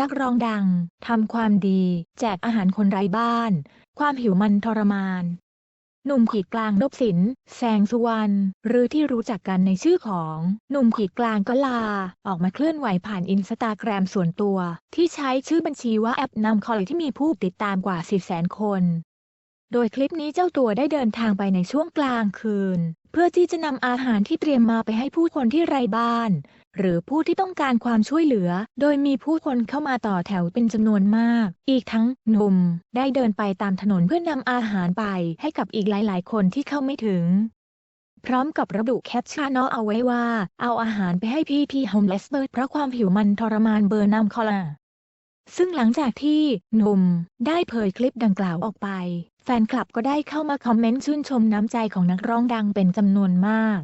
นักร้องดัง ทำความดี แจกอาหารคนไร้บ้าน ความหิวมันทรมาน หนุ่มขีดกลางนพสิน แสงสุวรรณ หรือที่รู้จักกันในชื่อของ หนุ่มขีดกลางก็ลา ออกมาเคลื่อนไหวผ่านอินสตาแกรมส่วนตัว ที่ใช้ชื่อบัญชีว่าแอปนำคอลที่มีผู้ติดตามกว่า4 0 0 0 0 0 คน โดยคลิปนี้เจ้าตัวได้เดินทางไปในช่วงกลางคืน เพื่อที่จะนำอาหารที่เตรียมมาไปให้ผู้คนที่ไร้บ้าน หรือผู้ที่ต้องการความช่วยเหลือ โดยมีผู้คนเข้ามาต่อแถวเป็นจำนวนมาก อีกทั้งหนุ่มได้เดินไปตามถนนเพื่อนำอาหารไปให้กับอีกหลาย ๆ คนที่เข้าไม่ถึง พร้อมกับระบุแคปชั่นเอาไว้ว่า เอาอาหารไปให้พี่พี่โฮมเลสเบิร์ดเพราะความหิวมันทรมานเบอร์นำคอลา ซึ่งหลังจากที่หนุ่มได้เผยคลิปดังกล่าวออกไป แฟนคลับก็ได้เข้ามาคอมเมนต์ชื่นชมน้ำใจของนักร้องดังเป็นจำนวนมาก